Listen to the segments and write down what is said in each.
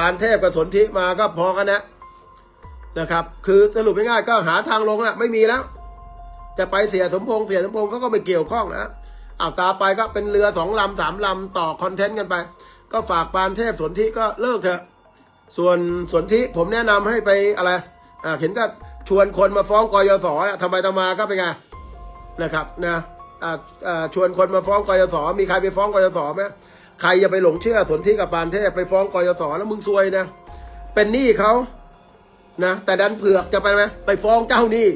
ปานเทพกับสนธิมาก็พอกันนะนะครับ คือสรุปง่ายๆก็หาทางลงอะไม่มีแล้ว จะไปเสียสมพงษ์เสียสมพงษ์เขาก็ไม่เกี่ยวข้องนะอ้าวตาไปก็เป็นเรือสองลำสามลำต่อคอนเทนต์กันไป ก็ฝากปานเทพสนธิก็เลิกเถอะ ส่วนสนธิผมแนะนำให้ไปอะไรอ่าเห็นก็ชวนคนมาฟ้องกยศอะทำไมตมาก็เป็นไงนะครับนะอ่าอ่าชวนคนมาฟ้องกยศมีใครไปฟ้องกยศไหม ใครอย่าไปหลงเชื่อสนธิกับปานเทพไปฟ้องกยศแล้วมึงซวยนะ เป็นหนี้เขานะ แต่ดันเผือกจะไปไหมไปฟ้องเจ้าหนี้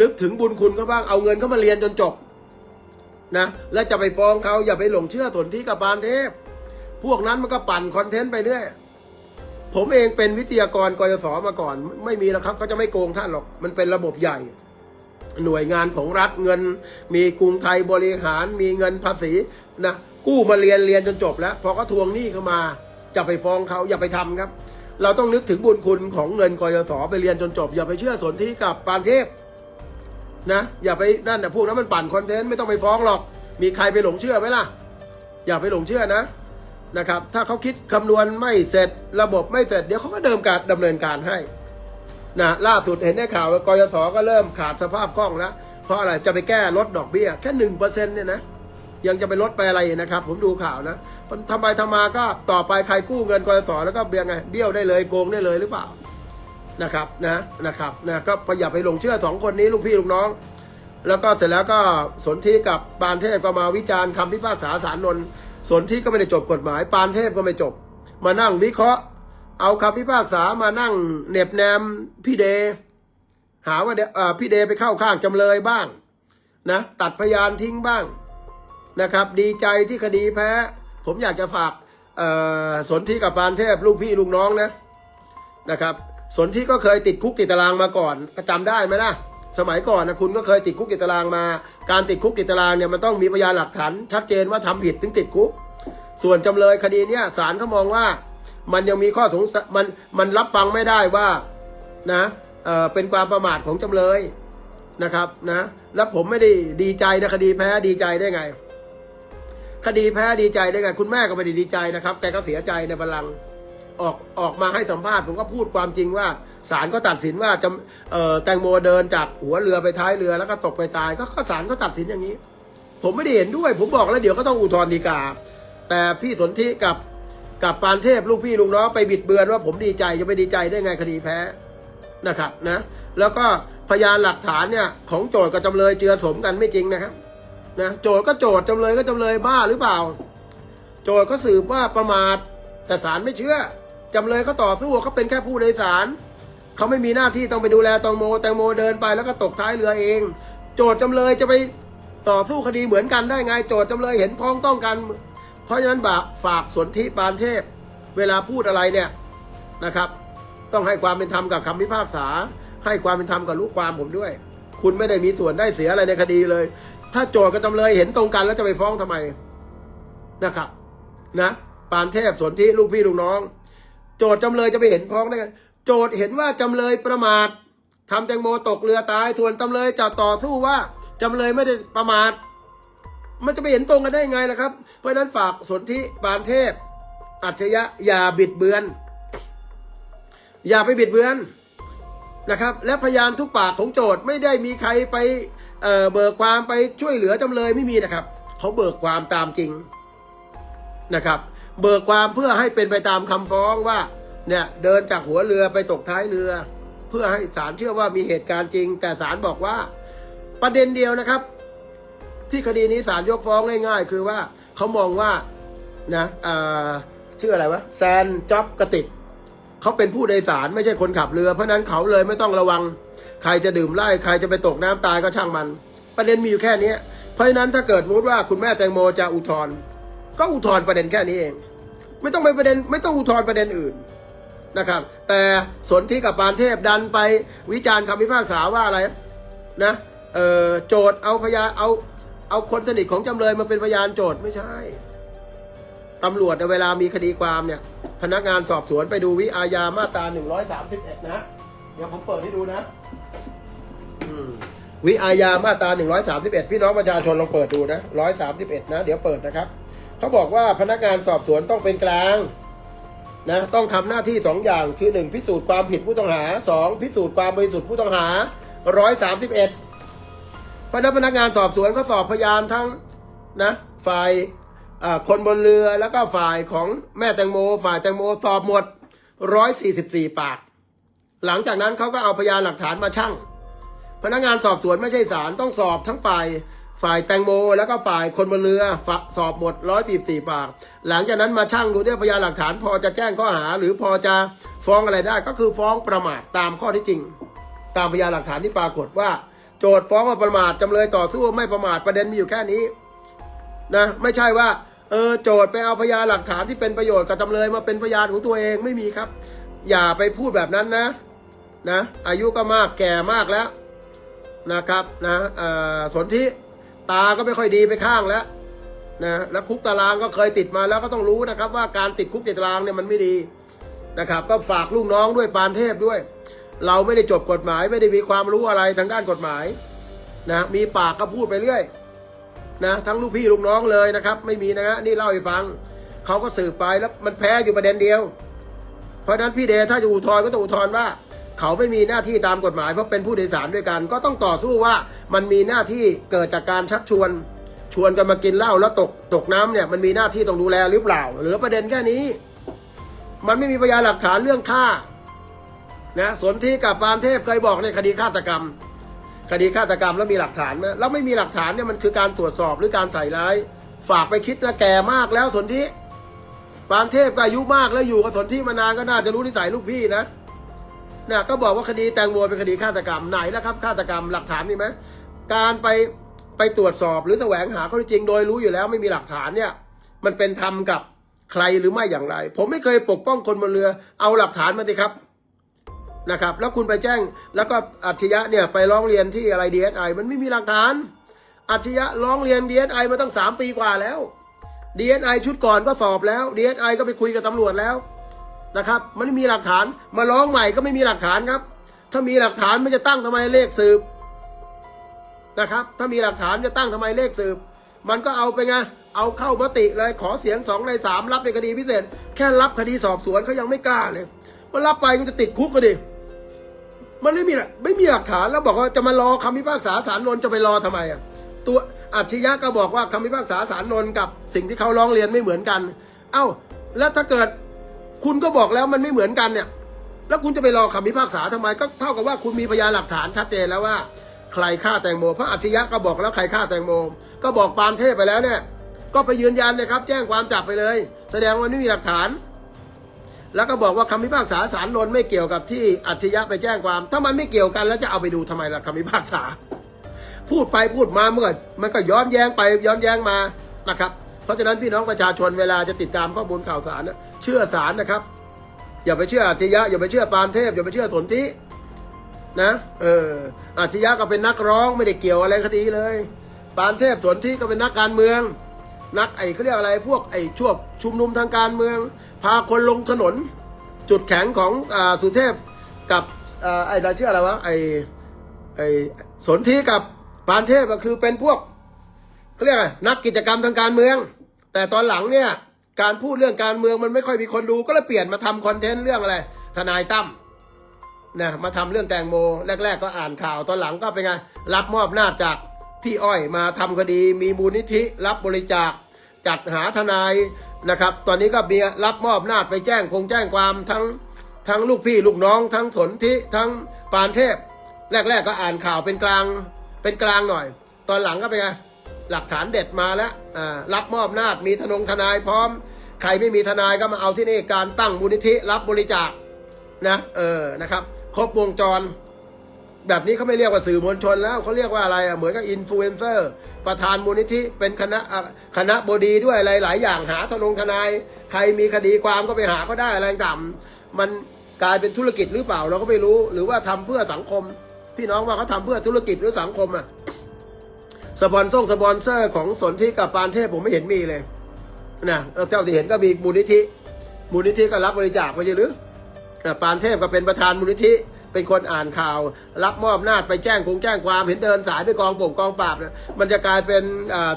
นึกถึงบุญคุณเขาบ้างเอาเงินเขามาเรียนจนจบนะแล้วจะไปฟ้องเขาอย่าไปหลงเชื่อสนธิกับปานเทพ พวกนั้นมันก็ปั่นคอนเทนต์ไปเรื่อยผมเองเป็นวิทยากรกยศมาก่อน ไม่มีแล้วครับเขาจะไม่โกงท่านหรอก มันเป็นระบบใหญ่ หน่วยงานของรัฐเงิน มีกรุงไทยบริหาร มีเงินภาษีนะ กู้มาเรียนเรียนจนจบแล้ว พอเขาทวงหนี้เข้ามาจะไปฟ้องเขาอย่าไปทำครับ เราต้องนึกถึงบุญคุณของเงินกยศไปเรียนจนจบ อย่าไปเชื่อสนธิกับปานเทพนะอย่าไปนั่นนะพวกนั้นมันปั่นคอนเทนต์ไม่ต้องไปฟ้องหรอก มีใครไปหลงเชื่อไหมล่ะ อย่าไปหลงเชื่อนะนะครับ ถ้าเขาคิดคำนวณไม่เสร็จระบบไม่เสร็จเดี๋ยวเขาก็เดิมการดำเนินการให้นะล่าสุดเห็นได้ข่าวกยศก็เริ่มขาดสภาพคล่องแล้วเพราะอะไรจะไปแก้ลดดอกเบี้ยแค่หนึ่งเปอร์เซ็นต์เนี่ยนะ ยังจะไปลดไปอะไรนะครับ ผมดูข่าวนะทำไมทำมาก็ต่อไปใครกู้เงินกยศแล้วก็เบี้ยไงเบี้ยวได้เลยโกงได้เลยหรือเปล่านะครับนะนะครับนะก็อย่าไปหลงเชื่อสองคนนี้ลูกพี่ลูกน้อง แล้วก็เสร็จแล้วก็สนธิกับปานเทพก็มาวิจารณ์คำพิพากษาศาลนนท์สนธิก็ไม่ได้จบกฎหมาย ปานเทพก็ไม่จบ มานั่งวิเคราะห์ เอาคำพิพากษามานั่งเหน็บแนมพี่เด หาว่าเดอ่าพี่เดไปเข้าข้างจำเลยบ้างนะตัดพยานทิ้งบ้าง นะครับ ดีใจที่คดีแพ้ ผมอยากจะฝากสนธิกับปานเทพลูกพี่ลูกน้องนะนะครับสนธิก็เคยติดคุกติดตารางมาก่อนก็จำได้ไหมล่ะ สมัยก่อนนะคุณก็เคยติดคุกติดตารางมา การติดคุกติดตารางเนี่ยมันต้องมีพยานหลักฐานชัดเจนว่าทำผิดถึงติดคุก ส่วนจำเลยคดีเนี้ยศาลเขามองว่ามันยังมีข้อสงสัยมันมันรับฟังไม่ได้ว่านะเเป็นความประมาทของจำเลยนะครับนะแล้วผมไม่ได้ดีใจนะคดีแพ้ดีใจได้ไง คดีแพ้ดีใจได้ไงคุณแม่ก็ไม่ได้ดีใจนะครับแกก็เสียใจในบัลลังก์ออกออกมาให้สัมภาษณ์ผมก็พูดความจริงว่าศาลก็ตัดสินว่าจะเออแตงโมเดินจากหัวเรือไปท้ายเรือแล้วก็ตกไปตาย ก็ศาลก็ตัดสินอย่างนี้ ผมไม่ได้เห็นด้วย ผมบอกแล้วเดี๋ยวก็ต้องอุทธรณ์ฎีกา แต่พี่สนธิกับกับปานเทพลูกพี่ลูกน้องไปบิดเบือนว่าผมดีใจจะไปดีใจได้ไงคดีแพ้นะครับนะ แล้วก็พยานหลักฐานเนี่ยของโจทย์กับจำเลยเจือสมกันไม่จริงนะครับ นะโจทก็โจทจำเลยก็จำเลยบ้าหรือเปล่า โจทก็สืบว่าประมาทแต่ศาลไม่เชื่อจำเลยก็ต่อสู้เขาเป็นแค่ผู้โดยสารเขาไม่มีหน้าที่ต้องไปดูแลแตงโมแตงโมเดินไปแล้วก็ตกท้ายเรือเอง โจทจำเลยจะไปต่อสู้คดีเหมือนกันได้ไง โจทจำเลยเห็นพ้องต้องกัน เพราะฉะนั้นบาฝากสนธิปานเทพ เวลาพูดอะไรเนี่ยนะครับ ต้องให้ความเป็นธรรมกับคำพิพากษา ให้ความเป็นธรรมกับลูกความผมด้วย คุณไม่ได้มีส่วนได้เสียอะไรในคดีเลย ถ้าโจทย์กับจำเลยเห็นตรงกันแล้วจะไปฟ้องทำไมนะครับ นะปานเทพสนธิลูกพี่ลูกน้อง โจทย์จำเลยจะไปเห็นพ้องได้ไงโจทย์เห็นว่าจำเลยประมาททำแตงโมตกเรือตายส่วนจำเลยจะต่อสู้ว่าจำเลยไม่ได้ประมาท มันจะไปเห็นตรงกันได้ไงล่ะครับ เพราะฉะนั้นฝากสนธิปานเทพ อัจฉริยะอย่าบิดเบือน อย่าไปบิดเบือนนะครับ และพยานทุกปากของโจทย์ไม่ได้มีใครไป เอ่อเบิกความไปช่วยเหลือจำเลยไม่มีนะครับเขาเบิกความตามจริงนะครับ เบิกความเพื่อให้เป็นไปตามคำฟ้องว่าเนี่ยเดินจากหัวเรือไปตกท้ายเรือ เพื่อให้ศาลเชื่อว่ามีเหตุการณ์จริง แต่ศาลบอกว่าประเด็นเดียวนะครับ ที่คดีนี้ศาลยกฟ้องง่ายๆ คือว่าเขามองว่านะอ่าชื่ออะไรวะแซนจ็อบกระติกเขาเป็นผู้โดยสารไม่ใช่คนขับเรือ เพราะนั้นเขาเลยไม่ต้องระวัง ใครจะดื่มไล่ใครจะไปตกน้ำตายก็ช่างมัน ประเด็นมีอยู่แค่นี้เพราะฉะนั้นถ้าเกิดมมติว่าคุณแม่แตงโมจะอุทธรณ์ก็อุทธรณ์ประเด็นแค่นี้เอง ไม่ต้องไปประเด็นไม่ต้องอุทธรณ์ประเด็นอื่นนะครับ แต่สนที่กับปานเทพดันไปวิจารณ์คำพิพากษาว่าอะไรนะเออโจทย์เอาพยานเอาเอาคนสนิทของจำเลยมาเป็นพยานโจทย์ไม่ใช่ตำรวจเนี่ยเวลามีคดีความเนี่ย พนักงานสอบสวนไปดูวิอาญามาตรา131นะ เดี๋ยวผมเปิดให้ดูนะ วิอาญามาตรา 131 พี่น้องประชาชนลองเปิดดูนะ 131 นะ เดี๋ยวเปิดนะครับ เขาบอกว่าพนักงานสอบสวนต้องเป็นกลางนะ ต้องทำหน้าที่สองอย่าง คือหนึ่งพิสูจน์ความผิดผู้ต้องหาสองพิสูจน์ความบริสุทธิ์ผู้ต้องหาร้อยสามสิบเอ็ดพนักพนักงานสอบสวนก็สอบพยานทั้งนะ ฝ่ายคนบนเรือแล้วก็ฝ่ายของแม่แตงโม ฝ่ายแตงโมสอบหมดร้อยสี่สิบสี่ปาก หลังจากนั้นเขาก็เอาพยานหลักฐานมาชั่ง พนักงานสอบสวนไม่ใช่ศาลต้องสอบทั้งฝ่ายฝ่ายแตงโม แล้วก็ฝ่ายคนบนเรือสอบหมดร้อยสี่ปาก หลังจากนั้นมาชั่งดูด้วยพยานหลักฐาน พอจะแจ้งข้อหา หรือพอจะฟ้องอะไรได้ ก็คือฟ้องประมาทตามข้อที่จริง ตามพยานหลักฐานที่ปรากฏว่า โจทย์ฟ้องว่าประมาทจำเลยต่อสู้ไม่ประมาทประเด็นมีอยู่แค่นี้นะไม่ใช่ว่าเออโจทย์ไปเอาพยานหลักฐานที่เป็นประโยชน์กับจำเลยมาเป็นพยานของตัวเองไม่มีครับ อย่าไปพูดแบบนั้นนะนะอายุก็มากแก่มากแล้ว นะครับนะเอ่อสนธิตาก็ไม่ค่อยดีไปข้างแล้วนะแล้วคุกตารางก็เคยติดมาแล้วก็ต้องรู้นะครับ ว่าการติดคุกติดตารางเนี่ยมันไม่ดีนะครับ ก็ฝากลูกน้องด้วยปานเทพด้วย เราไม่ได้จบกฎหมายไม่ได้มีความรู้อะไรทางด้านกฎหมายนะมีปากก็พูดไปเรื่อยนะทั้งลูกพี่ลูกน้องเลยนะครับ ไม่มีนะฮะนี่เล่าให้ฟังเขาก็สืบไปแล้วมันแพ้อยู่ประเด็นเดียว เพราะนั้นพี่เดชถ้าจะอุทธรณ์ก็ต้องอุทธรณ์ว่า เขาไม่มีหน้าที่ตามกฎหมายเพราะเป็นผู้โดยสารด้วยกัน ก็ต้องต่อสู้ว่ามันมีหน้าที่เกิดจากการชักชวน ชวนกันมากินเหล้าแล้วตกตกน้ำเนี่ยมันมีหน้าที่ต้องดูแลหรือเปล่าหลือประเด็นแค่นี้ มันไม่มีพยานหลักฐานเรื่องฆ่านะสนที่กับปานเทพเคยบอกในคดีฆาตกรรม คดีฆาตกรรมแล้วมีหลักฐานไหมแล้วไม่มีหลักฐานเนี่ยมันคือการตรวจสอบหรือการใส่ร้าย ฝากไปคิดนะแก่มากแล้วสนที่ปานเทพก็อายุมากแล้วอยู่กับสนที่มานานก็น่าจะรู้นิสัยลูกพี่นะ นี่ยก็บอกว่าคดีแตงโมเป็นคดีฆาตกรรมไหนแล้วครับฆาตกรรมหลักฐานมีไหมการไปไปตรวจสอบหรือแสวงหาข้อเท็จจริง โดยรู้อยู่แล้วไม่มีหลักฐานเนี่ย มันเป็นธรรมกับใครหรือไม่อย่างไร ผมไม่เคยปกป้องคนบนเรือเอาหลักฐานมาสิครับนะครับ แล้วคุณไปแจ้งแล้วก็อัจฉริยะเนี่ยไปร้องเรียนที่อะไรดีเอสไอมันไม่มีหลักฐานอัจฉริยะร้องเรียนดีเอสไอมาตั้งสามปีกว่าแล้ว DSI ชุดก่อนก็สอบแล้ว DSI ก็ไปคุยกับตำรวจแล้ว นะครับ มันไม่มีหลักฐานมาร้องใหม่ก็ไม่มีหลักฐานครับ ถ้ามีหลักฐานมันจะตั้งทำไมเลขสืบนะครับ ถ้ามีหลักฐานจะตั้งทำไมเลขสืบ มันก็เอาไปไงเอาเข้ามติเลยขอเสียงสองในสามรับเป็นคดีพิเศษ แค่รับคดีสอบสวนเขายังไม่กล้าเลยมันรับไปมันจะติดคุกก็ดิมันไม่มีไม่มีหลักฐานแล้วบอกว่าจะมารอคำพิพากษาศาลนนท์จะไปรอทำไมอะตัวอัจฉริยะก็บอกว่าคำพิพากษาศาลนนท์กับสิ่งที่เขาร้องเรียนไม่เหมือนกัน เอ้า แล้วถ้าเกิด คุณก็บอกแล้วมันไม่เหมือนกันเนี่ย แล้วคุณจะไปรอคำพิพากษาทำไม ก็เท่ากับว่าคุณมีพยานหลักฐานชัดเจนแล้วว่า ใครฆ่าแตงโมเพราะอัจฉริยะก็บอกแล้วใครฆ่าแตงโม ก็บอกปานเทพไปแล้วเนี่ย ก็ไปยืนยันเลยครับ แจ้งความจับไปเลย แสดงว่าไม่มีหลักฐาน แล้วก็บอกว่าคำพิพากษาศาลนนไม่เกี่ยวกับที่อัจฉริยะไปแจ้งความ ถ้ามันไม่เกี่ยวกันแล้วจะเอาไปดูทำไมล่ะคำพิพากษา พูดไปพูดมาเมื่อ มันก็ย้อนแย้งไปย้อนแย้งมานะครับ เพราะฉะนั้นพี่น้องประชาชนเวลาจะติดตามข้อมูลข่าวสารนะเชื่อสารนะครับ อย่าไปเชื่ออาชญะอย่าไปเชื่อปานเทพ อย่าไปเชื่อสนธินะเอออาชญะก็เป็นนักร้องไม่ได้เกี่ยวอะไรคดีเลย ปานเทพสนธิก็เป็นนักการเมือง นักไอ้เขาเรียกอะไรพวกไอ้ช่วงชุมนุมทางการเมือง พาคนลงถนน จุดแข็งของอ่าสุเทพกับอ่าไอ้เราชื่ออะไรวะไอ้ไอ้สนธิกับปานเทพก็คือเป็นพวก เขาเรียกอะไรนักกิจกรรมทางการเมือง แต่ตอนหลังเนี่ยการพูดเรื่องการเมืองมันไม่ค่อยมีคนดู ก็เลยเปลี่ยนมาทำคอนเทนต์เรื่องอะไร ทนายตั้มนะมาทำเรื่องแตงโม แรก ๆ ก็อ่านข่าวตอนหลังก็เป็นไงรับมอบหน้าจากพี่อ้อยมาทำคดี มีมูลนิธิรับบริจาค จัดหาทนายนะครับ ตอนนี้ก็มีรับมอบหน้าไปแจ้งคงแจ้งความทั้งทั้งลูกพี่ลูกน้อง ทั้งสนธิทั้งปานเทพ แรก ๆ ก็อ่านข่าวเป็นกลางเป็นกลางหน่อย ตอนหลังก็เป็นไง หลักฐานเด็ดมาแล้วอ่ารับมอบนาจมีทนงทนายพร้อม ใครไม่มีทนายก็มาเอาที่นี่การตั้งมูลนิธิรับบริจาคนะเออนะครับ ครบวงจร แบบนี้เขาไม่เรียกว่าสื่อมวลชนแล้วเขาเรียกว่าอะไรอะเหมือนกับอินฟลูเอนเซอร์ประธานมูลนิธิเป็นคณะคณะบดีด้วยอะไรหลายอย่างหาทนงทนาย ใครมีคดีความก็ไปหาก็ได้อะไรต่างๆมันกลายเป็นธุรกิจหรือเปล่าเราก็ไม่รู้ หรือว่าทำเพื่อสังคม พี่น้องว่าเขาทำเพื่อธุรกิจหรือสังคมอะ สปอนซ์สปอนเซอร์ของสนธิกับปานเทพผมไม่เห็นมีเลยนะเท่าที่เห็นก็มีมูลนิธิ มูลนิธิก็รับบริจาคไม่ใช่หรืออะปานเทพก็เป็นประธานมูลนิธิ เป็นคนอ่านข่าว รับมอบหน้าจไปแจ้งคงแจ้งความเห็นเดินสายไปกองปงกองปราบเนี่ยมันจะกลายเป็น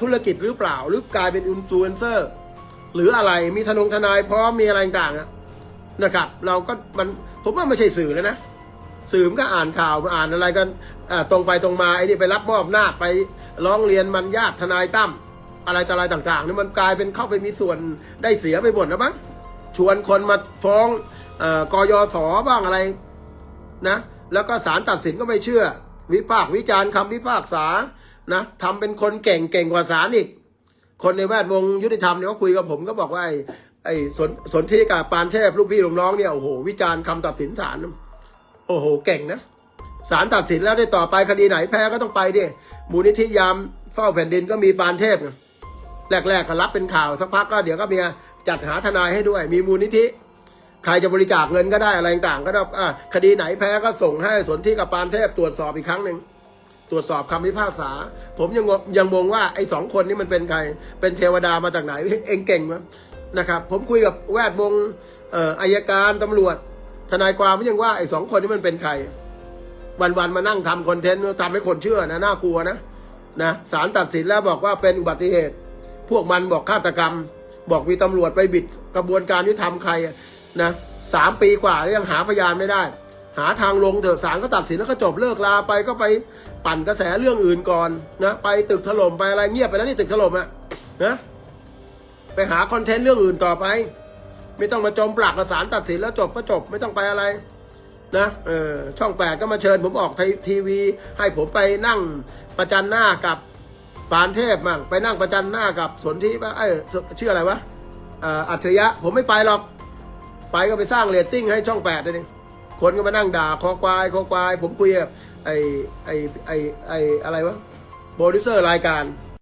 ธุรกิจหรือเปล่า หรือกลายเป็นอินฟลูเอนเซอร์หรืออะไรมีทนงทนายพร้อมมีอะไรต่างๆนะครับ เราก็มันผมว่าไม่ใช่สื่อแล้วนะสื่อมันก็อ่านข่าวอ่านอะไรกันตรงไปตรงมาไอ้นี่ไปรับมอบหน้าจไป ร้องเรียนมันญาติทนายตั้มอะไรต่ออะไรต่างๆนี่มันกลายเป็นเข้าไปมีส่วนได้เสียไปหมดแล้วมั้งชวนคนมาฟ้องเออกยศบ้างอะไรนะ แล้วก็ศาลตัดสินก็ไม่เชื่อ วิพากษ์วิจารณ์คำวิพากษานะทำเป็นคนเก่งเก่งกว่าศาลอีก คนในแวดวงยุติธรรมเนี่ยเขาคุยกับผมก็บอกว่าไอ้ไอ้สนสนที่กับปานเทพลูกพี่ลูกน้องเนี่ยโอ้โหวิจารณ์คำตัดสินศาลโอ้โหเก่งนะ ศาลตัดสินแล้วได้ต่อไปคดีไหนแพ้ก็ต้องไปดิมูลนิธิยามเฝ้าแผ่นดินก็มีปานเทพแรกๆก็รับเป็นข่าวสักพักก็เดี๋ยวก็มีจัดหาทนายให้ด้วย มีมูลนิธิใครจะบริจาคเงินก็ได้อะไรต่างก็ได้คดีไหนแพ้ก็ส่งให้สนที่กับปานเทพตรวจสอบอีกครั้งหนึ่งตรวจสอบคำพิพากษา ผมยังงงยังงงว่าไอ้สองคนนี้มันเป็นใคร เป็นเทวดามาจากไหนเองเก่งมั้ยนะครับ ผมคุยกับแวดวงอายการตำรวจ ทนายความผมยังว่าไอ้สองคนนี้มันเป็นใคร วันๆมานั่งทำคอนเทนต์ทำให้คนเชื่อนะน่ากลัวนะนะศาลตัดสินแล้วบอกว่าเป็นอุบัติเหตุ พวกมันบอกฆาตกรรม บอกมีตำรวจไปบิดกระบวนการยุติธรรมใครอะนะสามปีกว่ายังหาพยานไม่ได้ หาทางลงเถอะศาลก็ตัดสินแล้วก็จบเลิกลาไปก็ไปปั่นกระแสเรื่องอื่นก่อนนะไปตึกถล่มไปอะไรเงียบไปแล้วนี่ตึกถล่มอะนะไปหาคอนเทนต์เรื่องอื่นต่อไป ไม่ต้องมาจมปลักกับศาลตัดสินแล้วจบก็จบไม่ต้องไปอะไร นะเออช่องแปดก็มาเชิญผมออกทีวี ให้ผมไปนั่งประจันหน้ากับปานเทพมั่งไปนั่งประจันหน้ากับสนธิว่าเอ้ยชื่ออะไรวะอัจฉริยะผมไม่ไปหรอก ไปก็ไปสร้างเรตติ้งให้ช่องแปดเลยคนก็มานั่งด่าคอควายคอควาย ผมคุยกับไอไอไอไออะไรวะโปรดิวเซอร์รายการ